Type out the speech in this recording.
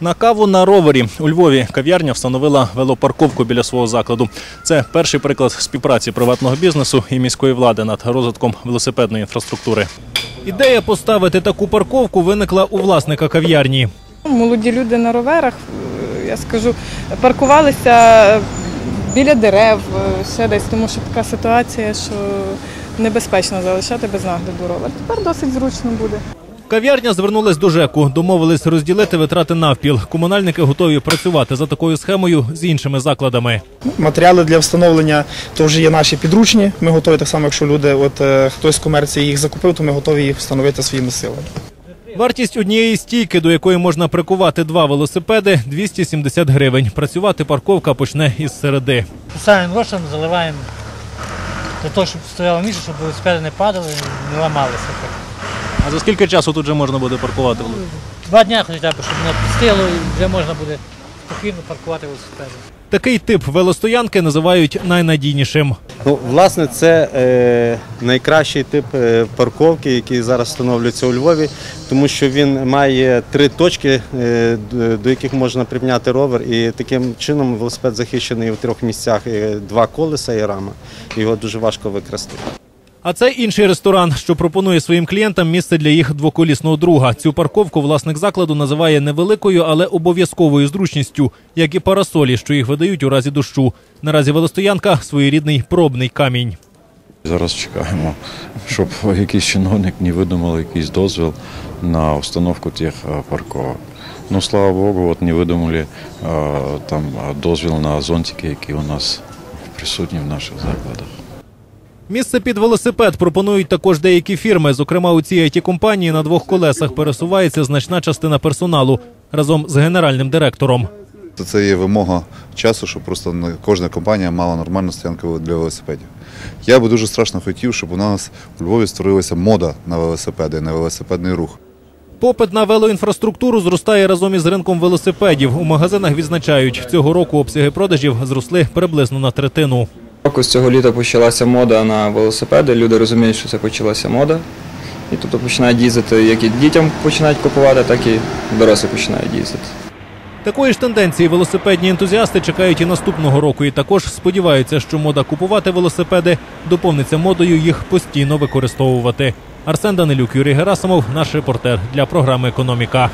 На каву на ровері у Львові кав'ярня встановила велопарковку біля свого закладу. Це перший приклад співпраці приватного бізнесу і міської влади над розвитком велосипедної інфраструктури. Ідея поставити таку парковку виникла у власника кав'ярні. Молоді люди на роверах, я скажу, паркувалися біля дерев, ще десь, тому що така ситуація, що небезпечно залишати без нагляду ровер. Тепер досить зручно буде. Кав'ярня звернулась до ЖЕКу, домовились розділити витрати навпіл. Комунальники готові працювати за такою схемою з іншими закладами. Матеріали для встановлення то вже є наші підручні. Ми готові так само, якщо люди, от е, хтось з комерції їх закупив, то ми готові їх встановити своїми силами. Вартість однієї стійки, до якої можна прикувати два велосипеди, 270 гривень. Працювати парковка почне із середи. Писаємо грошем, заливаємо для того, щоб стояло місце, щоб велосипеди не падали, не ламалися. А за скільки часу тут вже можна буде паркувати? Два дні хоча б, щоб воно підстило і вже можна буде спокійно паркувати велосипеди. Такий тип велостоянки називають найнадійнішим. Ну, власне, це е, найкращий тип е, парковки, який зараз встановлюється у Львові, тому що він має три точки, е, до яких можна припняти ровер, і таким чином велосипед захищений в трьох місцях: е, два колеса і рама. Його дуже важко викрасти. А це інший ресторан, що пропонує своїм клієнтам місце для їх двоколісного друга. Цю парковку власник закладу називає невеликою, але обов'язковою зручністю, як і парасолі, що їх видають у разі дощу. Наразі велостоянка своєрідний пробний камінь. Зараз чекаємо, щоб якийсь чиновник не видумав якийсь дозвіл на установку тих е, парковок. Ну, слава Богу, от не видумали е, там е, дозвіл на зонтики, які у нас присутні в наших закладах. Місце під велосипед пропонують також деякі фірми. Зокрема, у цій it компанії на двох колесах пересувається значна частина персоналу разом з генеральним директором. Це є вимога часу, щоб просто кожна компанія мала нормальну стоянку для велосипедів. Я би дуже страшно хотів, щоб у нас у Львові створилася мода на велосипеди, на велосипедний рух. Попит на велоінфраструктуру зростає разом із ринком велосипедів. У магазинах відзначають, цього року обсяги продажів зросли приблизно на третину. З цього літа почалася мода на велосипеди. Люди розуміють, що це почалася мода. І тобто починають їздити, як і дітям починають купувати, так і дорослі починають їздити. Такої ж тенденції велосипедні ентузіасти чекають і наступного року, і також сподіваються, що мода купувати велосипеди доповниться модою їх постійно використовувати. Арсен Данилюк, Юрій Герасимов, наш репортер для програми Економіка.